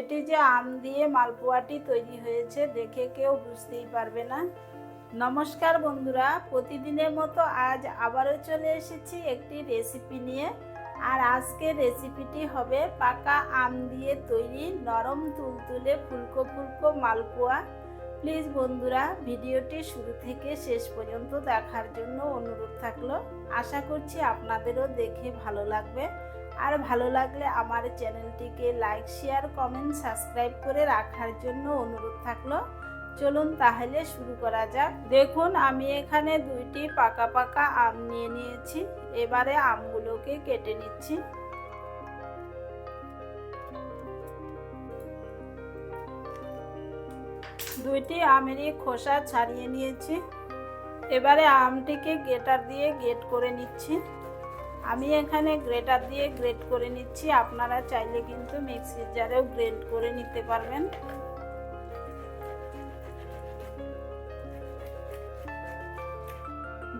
এটি যে আম দিয়ে মালপোয়াটি তৈরি হয়েছে দেখে কেউ বুঝতেই পারবে না। নমস্কার বন্ধুরা, প্রতিদিনের মতো আজ আবারও চলে এসেছি একটি রেসিপি নিয়ে। আর আজকের রেসিপিটি হবে পাকা আম দিয়ে তৈরি নরম তুলতুলে ফুলকো ফুলকো মালপোয়া। প্লিজ বন্ধুরা, ভিডিওটি শুরু থেকে শেষ পর্যন্ত দেখার জন্য অনুরোধ থাকল। আশা করছি আপনাদেরও দেখে ভালো লাগবে। আর ভালো লাগলে আমার চ্যানেলটিকে লাইক, শেয়ার, কমেন্ট, সাবস্ক্রাইব করে রাখার জন্য অনুরোধ থাকল। চলুন তাহলে শুরু করা যাক। দেখুন, আমি এখানে দুইটি পাকা পাকা আম নিয়ে নিয়েছি। এবারে আমগুলোকে কেটে নিচ্ছি। দুইটি আমেরই খোসা ছাড়িয়ে নিয়েছি। এবারে আমটিকে গেটার দিয়ে গেট করে নিচ্ছি। আমি এখানে গ্রেটার দিয়ে গ্রেট করে নিচ্ছি। আপনারা চাইলে কিন্তু মিক্সির জারেও গ্রেট করে নিতে পারবেন।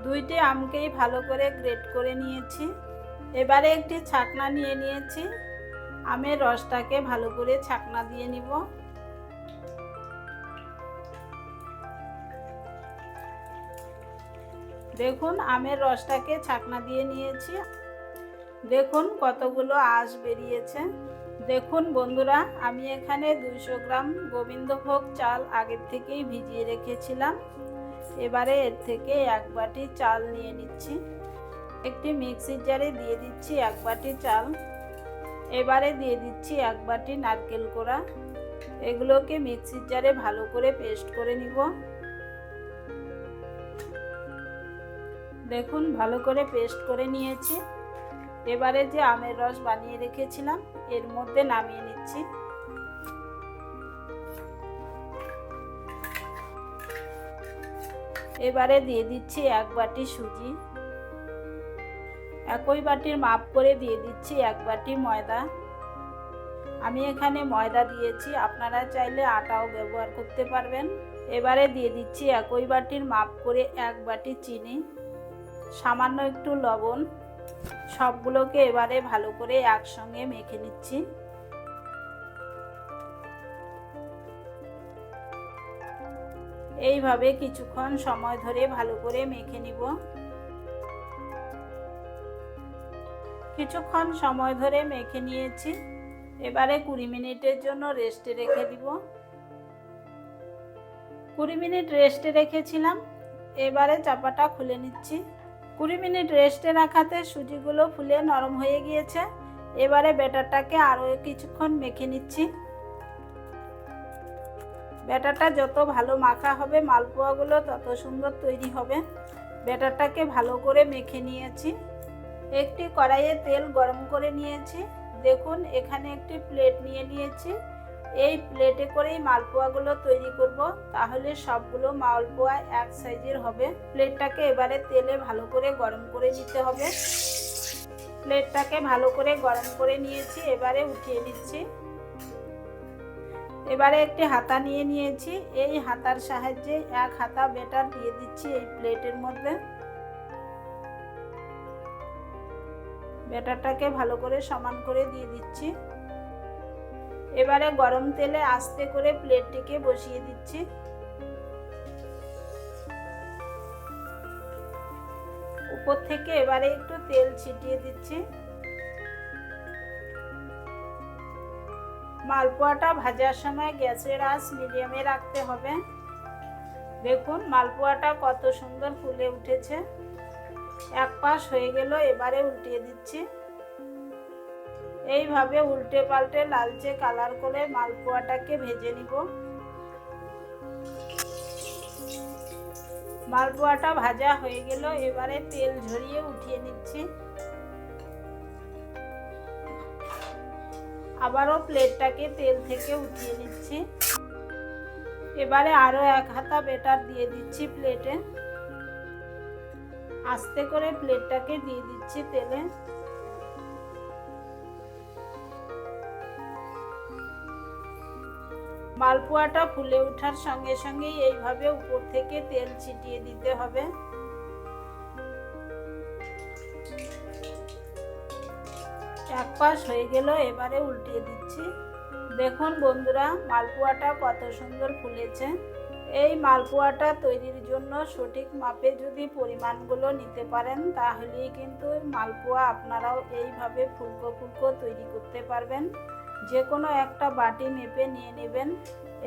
দুইটি আমকেই ভালো করে গ্রেট করে নিয়েছি। এবারে একটি ছাকনা নিয়ে নিয়েছি। আমের রসটাকে ভালো করে ছাকনা দিয়ে নিব। দেখুন, আমের রসটাকে ছাকনা দিয়ে নিয়েছি। দেখুন কতগুলো আঁশ বেরিয়েছে। দেখুন বন্ধুরা, আমি এখানে দুইশো গ্রাম গোবিন্দভোগ চাল আগের থেকেই ভিজিয়ে রেখেছিলাম। এবারে এর থেকে এক বাটি চাল নিয়ে নিচ্ছি। একটি মিক্সির জারে দিয়ে দিচ্ছি এক বাটি চাল। এবারে দিয়ে দিচ্ছি এক বাটি নারকেল কোড়া। এগুলোকে মিক্সির জারে ভালো করে পেস্ট করে নিব। দেখুন, ভালো করে পেস্ট করে নিয়েছি। এবারে যে আমের রস বানিয়ে রেখেছিলাম, এর মধ্যে নামিয়ে নিচ্ছি। এবারে দিয়ে দিচ্ছি এক বাটি সুজি। একই বাটির মাপ করে দিয়ে দিচ্ছি এক বাটি ময়দা। আমি এখানে ময়দা দিয়েছি, আপনারা চাইলে আটাও ব্যবহার করতে পারবেন। এবারে দিয়ে দিচ্ছি একই বাটির মাপ করে এক বাটি চিনি, সামান্য একটু লবণ। সবগুলোকে এবারে ভালো করে একসঙ্গে মেখে নিচ্ছি। এইভাবে কিছুক্ষণ সময় ধরে ভালো করে মেখে নিব। কিছুক্ষণ সময় ধরে মেখে নিয়েছি। এবারে কুড়ি মিনিটের জন্য রেস্টে রেখে দিব। কুড়ি মিনিট রেস্টে রেখেছিলাম। এবারে চাপাটা খুলে নিচ্ছি। কুড়ি মিনিট রেস্টে রাখাতে সুজিগুলো ফুলে নরম হয়ে গিয়েছে। এবারে ব্যাটারটাকে আরও কিছুক্ষণ মেখে নিচ্ছি। ব্যাটারটা যত ভালো মাখা হবে, মালপোয়াগুলো তত সুন্দর তৈরি হবে। ব্যাটারটাকে ভালো করে মেখে নিয়েছি। একটি কড়াইয়ে তেল গরম করে নিয়েছি। দেখুন, এখানে একটি প্লেট নিয়ে নিয়েছি। এই প্লেটে করেই মালপোয়াগুলো তৈরি করব, তাহলে সবগুলো মালপোয়া এক সাইজের হবে। প্লেটটাকে এবারে তেলে ভালো করে গরম করে দিতে হবে। প্লেটটাকে ভালো করে গরম করে নিয়েছি, এবারে উঠিয়ে নিচ্ছি। এবারে একটি হাতা নিয়ে নিয়েছি, এই হাতার সাহায্যে এক হাতা বেটার দিয়ে দিচ্ছি এই প্লেটের মধ্যে। বেটারটাকে ভালো করে সমান করে দিয়ে দিচ্ছি। এবারে গরম তেলে আস্তে করে প্লেটটিকে বসিয়ে দিচ্ছি। উপর থেকে এবারে একটু তেল ছিটিয়ে দিচ্ছি। মালপোয়াটা ভাজার সময় গ্যাসের আঁচ মিডিয়ামে রাখতে হবে। দেখুন মালপোয়াটা কত সুন্দর ফুলে উঠেছে। এক পাশ হয়ে গেল, এবারে উল্টিয়ে দিচ্ছি। এইভাবে উল্টে পাল্টে লালচে কালার করে মালপোয়াটাকে ভেজে নিব। মালপোয়াটা ভাজা হয়ে গেল, এবারে তেল ঝরিয়ে উঠিয়ে নিচ্ছি। আবারও প্লেটটাকে তেল থেকে উঠিয়ে নিচ্ছি। এবারে আরও এক হাতা বেটার দিয়ে দিচ্ছি প্লেটে। আস্তে করে প্লেটটাকে দিয়ে দিচ্ছি তেলে। মালপোয়াটা ফুলে ওঠার সঙ্গে সঙ্গেই এইভাবে উপর থেকে তেল ছিটিয়ে দিতে হবে। এক পাশ হয়ে গেল, এবারে উল্টিয়ে দিচ্ছি। দেখুন বন্ধুরা, মালপোয়াটা কত সুন্দর ফুলেছে। এই মালপোয়াটা তৈরির জন্য সঠিক মাপে যদি পরিমাণগুলো নিতে পারেন, তাহলেই কিন্তু মালপোয়া আপনারাও এইভাবে ফুলকো ফুলকো তৈরি করতে পারবেন। যে কোনো একটা বাটি মেপে নিয়ে নেবেন।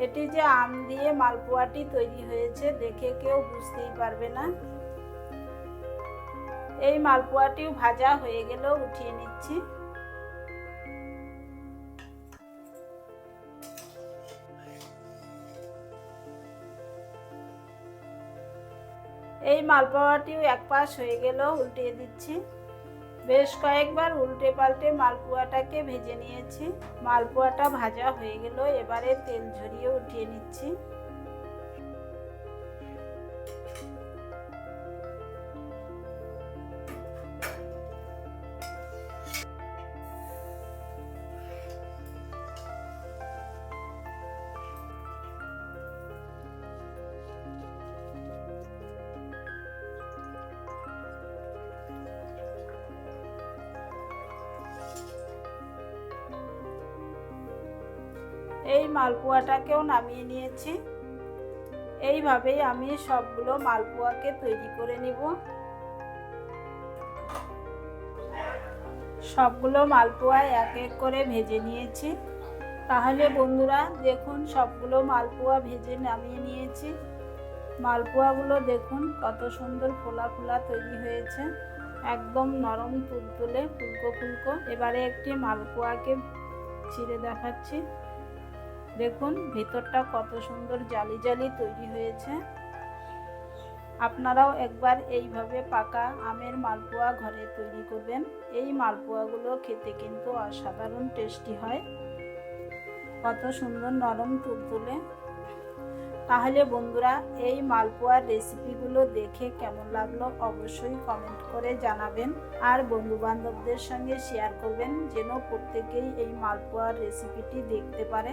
এটি যে আম দিয়ে মালপোয়াটি তৈরি হয়েছে দেখে কেউ বুঝতেই পারবে না। এই মালপোয়াটিও ভাজা হয়ে গেলেও উঠিয়ে নিচ্ছি। এই মালপোয়াটিও এক পাশ হয়ে গেল উল্টিয়ে দিচ্ছি। বেশ কয়েকবার উল্টে পাল্টে মালপোয়াটাকে ভেজে নিয়েছি। মালপোয়াটা ভাজা হয়ে গেল, এবারে তেল ঝরিয়ে উঠিয়ে নিচ্ছি। এই মালপোয়াটাকেও নামিয়ে নিয়েছি। এইভাবেই আমি সবগুলো মালপোয়াকে তৈরি করে নিব। সবগুলো মালপোয়া এক এক করে ভেজে নিয়েছি। তাহলে বন্ধুরা, দেখুন সবগুলো মালপোয়া ভেজে নামিয়ে নিয়েছি। মালপোয়াগুলো দেখুন কত সুন্দর ফোলা ফোলা তৈরি হয়েছে। একদম নরম তুলতুলে, ফুলকো ফুলকো। এবারে একটি মালপোয়াকে ছিঁড়ে দেখাচ্ছি। দেখুন, ভিতরটা কত সুন্দর জালি জালি তৈরি হয়েছে। আপনারাও একবার এইভাবে পাকা আমের মালপোয়া ঘরে তৈরি করবেন। এই মালপোয়াগুলো খেতে কিন্তু অসাধারণ টেস্টি হয়। কত সুন্দর নরম তুলতুলে তাহলে বন্ধুরা, এই মালপোয়ার রেসিপিগুলো দেখে কেমন লাগল অবশ্যই কমেন্ট করে জানাবেন। আর বন্ধু বান্ধবদের সঙ্গে শেয়ার করবেন, যেন প্রত্যেকেই এই মালপোয়ার রেসিপিটি দেখতে পারে।